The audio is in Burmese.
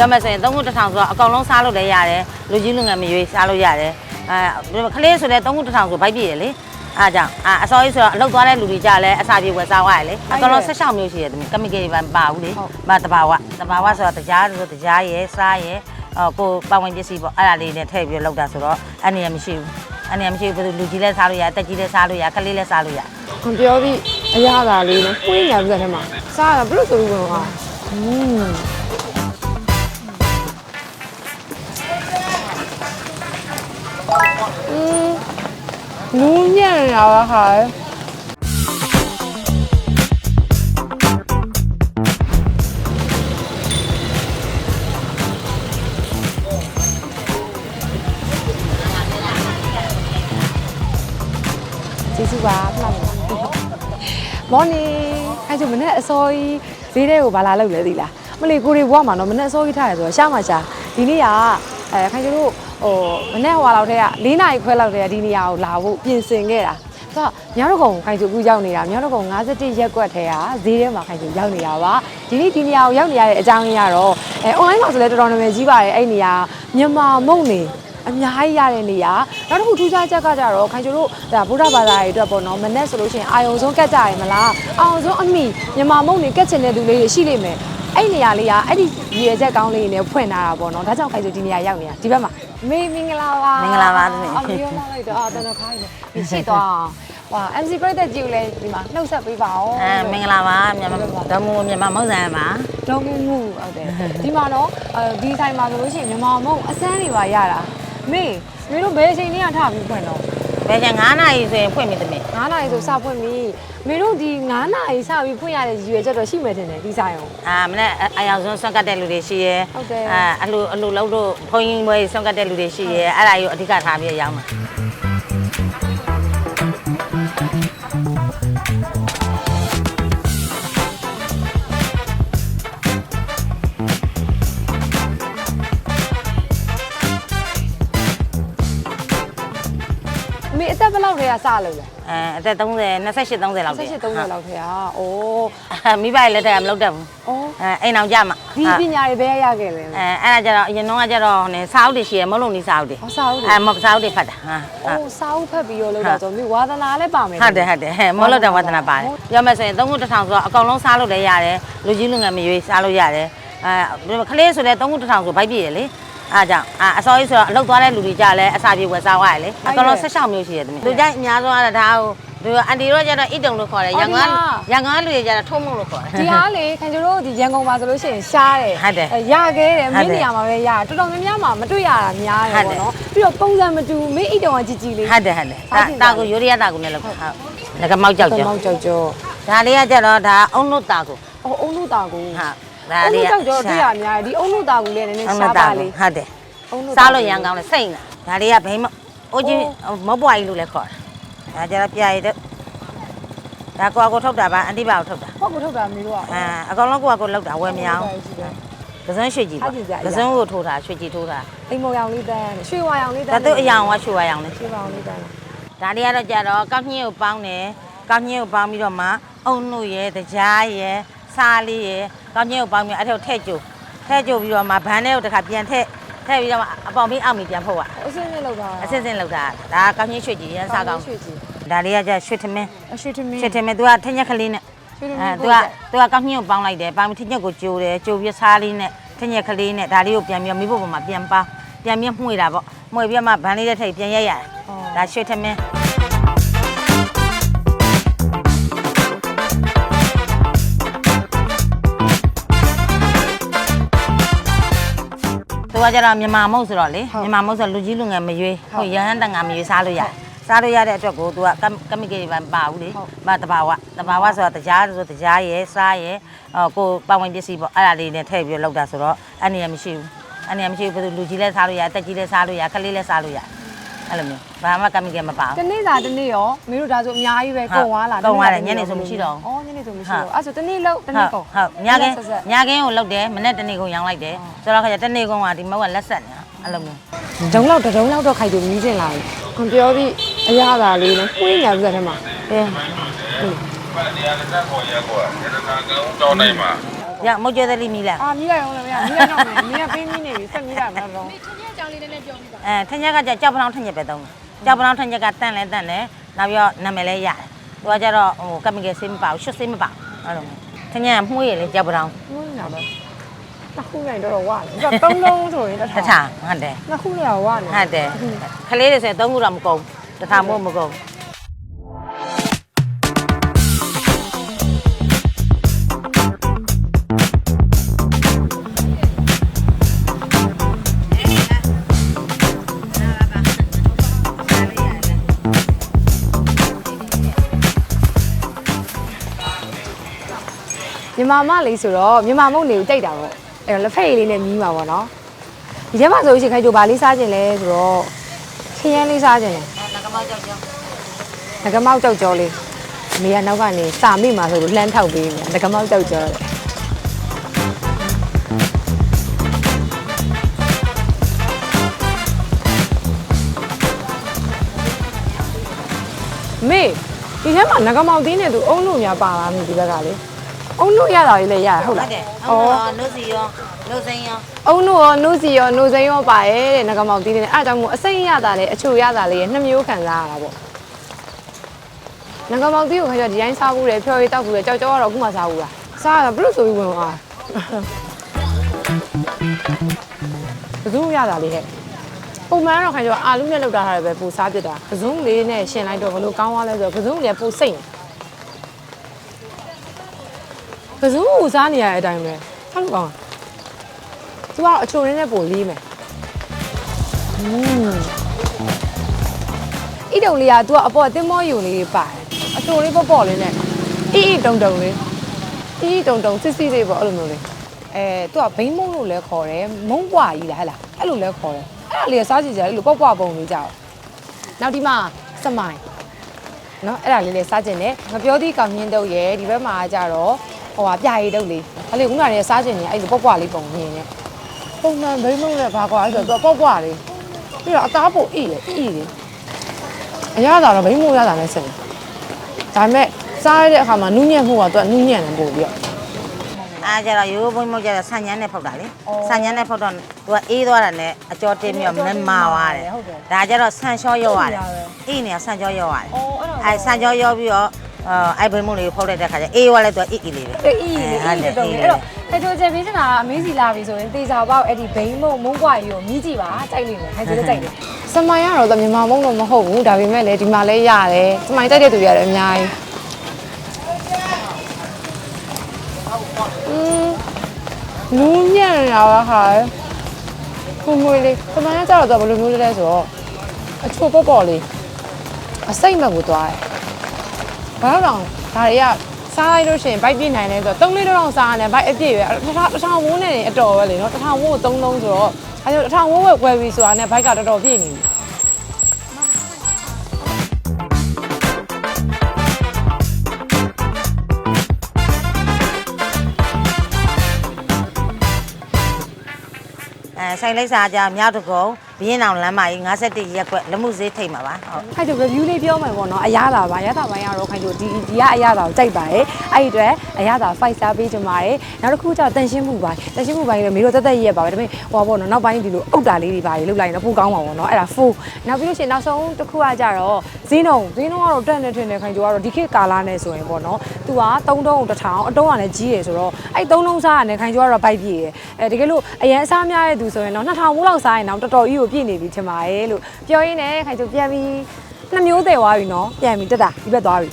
ပြောမယ်ဆိုရင်3ခုတစ်ထောင်ဆိုတော့အကောင်လုံးစားလို့လည်းရတယ်လူကြီးလူငယ်မရွေးစားလို့ရတယ်အဲခလေးဆိုလည်း3ခုတစ်ထောင်ဆိုဘိုက်ပြည့်ရလေအားကြောင့်အာအစောကြီးဆိုတော့အလောက်သွားတဲ့လူတွေကြလည်းအစာပြေဝယ်စားသွားရလေအကောင်လုံး16မျိုးရှိရတယ်ကမိကေပါမပါဘူးလေမတဘာဝတဘာဝဆိုတော့တရားဆိုတရားရယ်စားရယ်အော်ကိုပဝင်ပစ္စည်းပေါ့အဲ့ဒါလေးနဲ့ထည့်ပြီးလောက်တာဆိုတော့အနေရမရှိဘူးအနေရမရှိဘူးဘယ်သူလူကြီးလည်းစားလို့ရတက်ကြီးလည်းစားလို့ရကလေးလည်းစားလို့ရခွန်ပြောပြီးအရသာလေးနဲ့ပွင့်ညာပြတ်ထဲမှာစားရဘလို့ဆိုပြီးဝင်သွားอืม ညံ့ရပါခါကျေးဇူးပါဖလာပါမော်နီခိုင်ကျမနဲ့အစောကြီးဈေးတဲ့ကိုဘာလာလောက်လဲသိလားမလီကိုရီဘွားမှာတော့မနဲ့အစောကြီးထားရဆိုတော့ရှာမှရှာဒီနေ့ကအဲခိုင်ကျတို့ ဟိုမနဲ့ဟွာလောက်တဲ့က၄နာရီခွဲလောက်တဲ့ကဒီနေရာကိုလာဖို့ပြင်ဆင်ခဲ့တာဆိုတော့မြောက်တော့ကုံခိုင်ကျအခုရောက်နေတာမြောက်တော့ကုံ51ရက်ကွက်ထဲကဈေးထဲမှာခိုင်ကျရောက်နေတာပါဒီနေ့ဒီနေရာကိုရောက်နေရတဲ့အကြောင်းရင်းကတော့အဲ online မှာဆိုလဲတော်တော်နာမည်ကြီးပါတယ်အဲ့ဒီနေရာမြန်မာမုံနေအများကြီးရတဲ့နေရာနောက်တစ်ခုထူးခြားချက်ကကြတော့ခိုင်ကျတို့ဒါဗုဒ္ဓဘာသာတွေအတွက်ပေါ့နော်မနဲ့ဆိုလို့ရှိရင်အာယုံဆုံးကတ်ကြရမလားအာယုံဆုံးအမိမြန်မာမုံနေကတ်ချင်တဲ့သူလေးတွေရှိလိမ့်မယ် အဲ့ဒီနေရာလေးကအဲ့ဒီရည်ရွယ်ချက်ကောင်းလေးတွေနဲ့ဖွင့်ထားတာပေါ့နော်ဒါကြောင့်ခိုင်ကျဒီနေရာရောက်နေတာဒီဘက်မှာမေမင်္ဂလာပါမင်္ဂလာပါသမီးအမျိုးမလိုက်တော့အာတနခိုင်းနေရှိသွားအောင်ဝါ MC ပြတဲ့ကြည့်လဲဒီမှာနှုတ်ဆက်ပေးပါဦးအဲမင်္ဂလာပါမြန်မာဓမ္မမြန်မာမုံစံပါဒေါ်မှုမှုဟုတ်တယ်ဒီမှာတော့အဲဒီဆိုင်မှာဆိုလို့ရှိရင်မြန်မာမုံအစမ်းတွေပါရတာမေမင်းတို့ဘယ်အချိန်လေးကထပြီးဖွင့်တော့ဘယ်ကျန်9နာရီဆိုရင်ဖွင့်ပြီသမီး 9နာရီဆိုစဖွင့်ပြီမင်းတို့ဒီ9နာရီစပြီးဖွင့်ရတဲ့ရည်ရွယ်ချက်တော့ရှိမယ်တင်တယ်ဒီဆိုင်အောင် အာမနေ့အယောင်ဆုံးဆွန့်ကတ်တဲ့လူတွေရှိရဲဟုတ်တယ် အာအလူအလူလောက်တို့ဘုန်းကြီးဘွဲဆွန့်ကတ်တဲ့လူတွေရှိရဲအဲ့ဒါကြီးကိုအဓိကထားပြီးရောင်းမှာ အသက်ဘယ်လောက်တည်းကစလို့လဲအဲအသက်30 28 30လောက်တည်း28 30လောက်တည်းอ่ะအိုးမိဘရဲ့လက်ထက်ကမလုပ်တတ်ဘူးအိုးအဲအိမ်အောင်ကြမှာဒီပညာတွေဘယ်ရခဲ့လဲအဲအဲ့ဒါကြတော့အရင်တော့ကကြတော့ဟိုနေစာအုပ်တွေရှိရဲမဟုတ်လို့နေစာအုပ်တွေဟောစာအုပ်တွေအဲမစာအုပ်တွေဖတ်တာဟာအိုးစာအုပ်ဖတ်ပြီးတော့လောက်တာဆိုမိဝါသနာလည်းပါမယ်ဟုတ်တယ်ဟုတ်တယ်ဟဲ့မောလို့တော့ဝဒနာပါတယ်ပြောမယ်ဆိုရင်3ခုတစ်ထောင်ဆိုတော့အကောင်လုံးစားလို့လည်းရတယ်လူကြီးလူငယ်မရွေးစားလို့ရတယ်အဲခလေးဆိုလည်း3ခုတစ်ထောင်ဆိုဘိုက်ပြည့်ရလေ အားကြောင့်အာအစောကြီးဆိုတော့အလောက်သွားတဲ့လူတွေကြလည်းအစာပြေဝယ်စားသွားရလေအကောင်လုံး16မျိုးရှိရတယ်သူကြိုက်အများဆုံးကတော့ဒါဟိုဒီအန်တီတို့ကျတော့ဣတုံလို့ခေါ်တယ်ရန်ကုန်ရန်ကုန်လူတွေကျတော့ထုံးမလို့ခေါ်တယ်ဒီအားလေခင်ဗျတို့ဒီရန်ကုန်မှာဆိုလို့ရှိရင်ရှားတယ်ဟုတ်တယ်အဲရခဲ့တယ်ဟုမတ်တယ်င်းနေရာမှာပဲရတော်တော်များများမှာမတွေ့ရတာများတယ်ဟုတ်တယ်ပေါ့နော်ပြီးတော့ပုံစံမတူမင်းအိတ်တော်ကကြီးကြီးလေးဟုတ်တယ်ဟုတ်တယ်ဒါတာကိုယူရီးယားတာကိုလည်းလောက်ဟုတ်ငကမောက်ကြောက်ကြောမောက်ကြောက်ကြောဒါလေးကကျတော့ဒါအုံလို့တာကိုအော်အုံလို့တာကိုဟုတ် ဒါအုံလေးလို့ကကြောက်ကြောတွေ့ရများတယ်ဒီအုံလို့တာကိုလည်းနည်းနည်းအုံရှားလို့တာပါကိုလေးဟုတ်တယ်အုံလို့စားလို့ရန်ကောင်းတယ်စိတ်လားဒါလေးကဘိမအိုးကြီးမပွားကြီးလို့လည်းခေါ်တာဒါကြတော့ပြရည်တော့ဒါကိုအကိုထုတ်တာပါအန်တိပါကိုထုတ်တာဟုတ်ကိုထုတ်တာမင်းတို့ကအာအကောင်လုံးကိုအကိုလောက်တာဝယ်မရအောင်ကစွန်းရွှေကြီးပေါ့ကစွန်းကိုထိုးတာရွှေကြီးထိုးတာအိမ်မော်ရောင်လေးတန်းရွှေဝါရောင်လေးတဒါန်းသူအယောင်ကရွှေဝါရောင်လေရွှေဝါရောင်လေးတန်းဒါလေးကတော့ကြတော့ကောက်ညှင်းကိုပေါင်းတယ်ကောက်ညှင်းကိုပေါင်းပြီးတော့မှအုံနုရဲ့တကြားရဲ့ စားလေးရဲ့ကောက်ညှင်းကိုပေါင်းပြီးအဲ့ဒါကိုထည့်ကြိုထည့်ကြိုပြီးတော့မှဘန်းထဲကိုတစ်ခါပြန်ထည့်ထည့်ပြီးတော့မှအပေါင်ပြီးအောက်ပြီးပြန်ဖုတ်ရ အစင်းနဲ့လောက်တာ အစစ်စစ်လောက်တာဒါကောက်ညှင်းရွှေကြီးရန်စားကောင်း ရွှေကြီး ဒါလေးကကြရွှေထမင်း အရွှေထမင်း ရွှေထမင်း तू ကထညက်ကလေးနဲ့ ရွှေထမ အဲ င်း तू က तू ကကောက်ညှင်းကိုပေါင်းလိုက်တယ်ပေါင်းပြီးထညက်ကိုကြိုတယ်ကြိုပြီးစားလေးနဲ့ထညက်ကလေးနဲ့ဒါလေးကိုပြန်ပြီးမိဖို့ပေါ်မှာပြန်ပါပြန်ပြီးမှွေတာပေါ့မှွေပြီးမှဗန်းလေးတဲ့ထိပ်ပြန်ရက်ရတယ်ဒါရွှေထမင်း ကကြတော့မြန်မာမုတ်ဆိုတော့လေမြန်မာမုတ်ဆိုလူကြီးလူငယ်မရွေးဟိုရဟန်းတန်ငါမရွေးစားလို့ရတယ်စားလို့ရတဲ့အတွက်ကိုသူကကမိကေပါပါဘူးလေမတဘာဝတဘာဝဆိုတော့တရားဆိုတရားရယ်စားရယ်ဟိုကိုပဝင်ပစ္စည်းပေါ့အဲ့ဒါလေးနဲ့ထည့်ပြီးလောက်တာဆိုတော့အနေရမရှိဘူးအနေရမရှိဘူးဘယ်သူလူကြီးလဲစားလို့ရတက်ကြီးလဲစားလို့ရခလေးလဲစားလို့ရ အဲ့လိုမျိုးဘာမှကမိကေမပါတဘူးနေ့စာတနေ့ရောမင်းတို့ဒါဆိုအများကြီးပဲကုန်သွားလားကုန်သွားတယ်ညနေဆိုမရှိတော့ဘူးအော်ညနေဆိုမရှိတော့အဲ့ဆိုတနေ့လောက်တဟုနေ့တ်ကုန်ဟုတ်ညကင်းညကင်းကိုလောက်တယ်မနေ့တနေ့ကုန်ရောင်းလိုက်တယ်ဆိုတော့ခါကျတနေ့ကုန်ကဒီမောက်ကလက်ဆက်နေတာအဲ့လိုမျိုးဒုံလောက်ဒုံလောက်တော့ခိုက်သူမြည်ကျင်လာပြီခွန်ပြောပြီးအရသာလေးနဲ့ပွင့်ညာပြတ်ထဲမှာအဲဘာတရားလက်ပေါ်ရက်ကွာရတနာကောင်းကြောင်းနိုင်မှာ ရမုတ်ကျွဲသလိမီလားအာမြည်လိုက်အောင်လည်းမရမြည်လိုက်တော့မယ်မြည်ကပေးမီးနေပြီဆက်မြ ည်လိုက်မှာတော့အဲထညက်ကကြကြောက်ပလောင်ထညက်ပဲတုံးတယ်ကြောက်ပလောင်ထညက်ကတန့်လဲတန့်တယ်နောက်ပြီးတော့နာမည်လဲရတယ်သူကကြတော့ဟိုကမီကယ်ဆေးမပါဘူးရှွတ်ဆေးမပါဘူးအဲ့လိုမျိုးထညက်ကမှုရလေကြောက်ပလောင်မွေးနေတာပဲနှစ်ခုနိုင်တော့ဝါလေဒါသုံးလုံးဆိုရင်တစ်တထောင်ထားဟုတ်တယ်နှစ်ခုလည်းဝါနေဟုတ်တယ်ခလေးတွေဆိုရင်သုံးခုတော့မကုန်တထားမို့မကုန် မြန်မာမလေးဆိုတော့မြန်မာမုတ်နေကိုတိတ်တာပေါ့အဲ့တော့လက်ဖက်ရည်လေးနဲ့မြည်မှာပေါ့နော်ဒီထဲမှာဆိုလို့ရှိရင်ခိုင်ကြိုဘာလေးစားခြင်းလဲဆိုတော့ခရမ်းလေးစားခြင်းလဲငကမောက်ကြောက်ကြောက်ငကမောက်ကြောက်ကြောလေးအမေကနောက်ကနေစာမိမှာဆိုလို့လှမ်းထောက်ပေးတယ်ငကမောက်ကြောက်ကြောတဲ့မေဒီထဲမှာငကမောက်သီးနဲ့သူအုံလို့များပါလားမေဒီဘက်ကလေ အုံလို့ရတာလေးလည်းရဟုတ်ဟုလားတ်တယ်အော်နို့စီရောနို့စိမ်းရောအုံတို့ရောနှုတ်စီရောနှုတ်စိမ်းရောပါရဲ့တဲ့ငကမောင်တီးတဲ့အဲ့ဒါကြောင့်မို့အစိမ့်ရတာလေအချိုရတာလေနှစ်မျိုးခံစားရတာပေါ့ငကမောင်တီးကိုခါကျဒီတိုင်းစားဘူးတယ်ဖြော်ရည်တောက်ဘူးတယ်ကြောက်ကြောကတော့အခုမှစားဘူးလားစားရတာဘလို့ဆိုပြီးဝင်သွားဘယ်သူရတာလေဟဲ့ပုံမှန်တော့ခိုင်ကျော်အာလူနဲ့လောက်တာထားတယ်ပဲပူစားပြစ်တာပဇုံးလေးနဲ့ရှင်လိုက်တော့ဘလို့ကောင်းသွားလဲဆိုတော့ပဇုံးလေးပူစိတ်နေ ပဇုံးကိုစားနေရတဲ့အတိုင်းပဲဟုတ်လို့ကောင်း သူကတော့အချိုရင်းနဲ့ပိုလေးမယ်อืมဣတုံလေးက तू ကအပေါ်အသင်းမောယူလေးတွေပါတယ်အချိုလေးပေါ့ပေါ့လေးနဲ့အီအီတုံတုံလေးအီအီတုံတုံစစ်စစ်လေးပေါ့အဲ့လိုမျိုးလေးအဲ तू ကဘိန်းမုံလို့လဲခေါ်တယ်မုံပွားကြီးလားဟဲ့လားအဲ့လိုလဲခေါ်တယ်အဲ့ဒါလေးကစားကြည့်ကြတယ်အဲ့လိုပေါ့ပွားပုံလေးကြောက်နောက်ဒီမှာစမိုင်းနော်အဲ့ဒါလေးလဲစားကြည့်တယ်ငပြောသီးကောင်မြင့်တုပ်ရဲ့ဒီဘက်မှာကကြတော့ ဟိုဟာပြရည်တုပ်လေးအဲ့လေခုနကလေးစားကြည့်နေအဲ့လိုပေါ့ပွားလေးပုံမြင်နေပုံမှန်ဘိန်းမုံနဲ့ဘာကွာအဲ့ဆိုတော့ပေါ့ပွားလေးပြီးတော့အသားပိုအိရအိလေအရသာတော့ဘိန်းမုံရတာနဲ့ဆက်တယ်ဒါပေမဲ့စားရတဲ့အခါမှာနူးညံ့မှုကသူကနူးညံ့တယ်ပို့ပြီးတော့အားကြတော့ရိုးဘုံမုတ်ကြတော့ဆန်ညမ်းနဲ့ဖောက်တာလေဆန်ညမ်းနဲ့ဖောက်တော့သူကအေးသွားတာနဲ့အကျော်တင်းပြီးတော့မမာသွားတယ်ဒါကြတော့ဆန်လျှောရောရတယ်အေးနေဆန်လျှောရောရတယ်အဲဆန်လျှောရောပြီးတော့ အဲဘုံမုတ်လေးကိုဖောက်လိုက်တဲ့ခါကျအေးသွားလဲသူကအေးအေးလေးပဲအေးအေးလေအေးလေတော့အဲ့တော့ဟဲ့တို့ချက်ပေးချင်တာအမေးစီလာပြီဆိုရင်တေချာပေါ့အဲ့ဒီဘိန်းမုံမုံကွာကြီးကိုမြည်ကြည့်ပါကြိုက်လိမ့်မယ်ဟဲ့တို့ကြိုက်တယ်စမိုင်းကတော့မြန်မာမုံတော့မဟုတ်ဘူးဒါပေမဲ့လည်းဒီမှာလည်းရတယ်စမိုင်းတိုက်တဲ့သူရတယ်အများကြီးอืมနူးညံ့ရတာဟာခုမွေးလေးစမိုင်းကကြတော့ဘယ်လိုမျိုးလဲဆိုတော့အချို့ပေါ့ပေါ့လေးအစိမ့်မဲ့ကိုသွားတယ် ဘာလို့တော့ဒါတွေကစားလိုက်လို့ရှိရင်ဘိုက်ပြည့်နိုင်တယ်ဆိုတော့၃လေးတော့စားရတယ်ဘိုက်အပြည့်ပဲတစ်ထောင်တစ်ထောင်ဝန်းနဲ့အတော်ပဲလေနော်တစ်ထောင်ဝန်းကို၃လုံးဆိုတော့အဲဒါတစ်ထောင်ဝန်းဝယ်ဝယ်ပြီဆိုတာနဲ့ဘိုက်ကတော်တော်ပြည့်နေပြီအဲဆိုင်လိုက်စာကြမြောက်တကုံ ဘင်းအောင်လမ်းမကြီး51ရက်ကွက်လက်မှုဈေးထိတ်မှာပါဟုတ်ခိုင်တို့ review လေးပြောမယ်ပေါ့နော်အရသာပါအရသာပိုင်းကတော့ခိုင်တို့ဒီဒီကအရသာကိုကြိုက်ပါတယ်အဲ့ဒီအတွက်အရသာ5 star ပေးချင်ပါတယ်နောက်တစ်ခုကျတော့တန်ရှင်းမှုပိုင်းတန်ရှင်းမှုပိုင်းလည်းမေတို့တက်တက်ရက်ပါပဲဒါပေမဲ့ဟိုပါပေါ့နော်နောက်ပိုင်းဒီလိုအုတ်တာလေးတွေပါလေလောက်လိုက်ရင်တော့ပိုကောင်းပါပေါ့နော်အဲ့ဒါ full နောက်ပြီးလို့ရှိရင်နောက်ဆုံးတစ်ခုကကြတော့ဈေးနှုန်းဈေးနှုန်းကတော့တက်နေထင်တယ်ခိုင်တို့ကတော့ဒီခေတ်ကာလာနဲ့ဆိုရင်ပေါ့နော်သူက3တုံး1000အတုံးကလည်းကြီးရယ်ဆိုတော့အဲ့3တုံးစားရတယ်ခိုင်တို့ကတော့ဘိုက်ပြည့်ရယ်အဲတကယ်လို့အရန်အစားများတဲ့သူဆိုရင်တော့2000မိုးလောက်စားရင်တော့တော်တော်ကြီးကိုပြည့်နေပြီချင်ပါတယ်လို့ပြောရင်းနဲ့ခိုင်တို့ပြန်ပြီးနှစ်မျိုးတည်သွားပြီနော်ပြန်ပြီတက်တာဒီဘက်သွားပြီ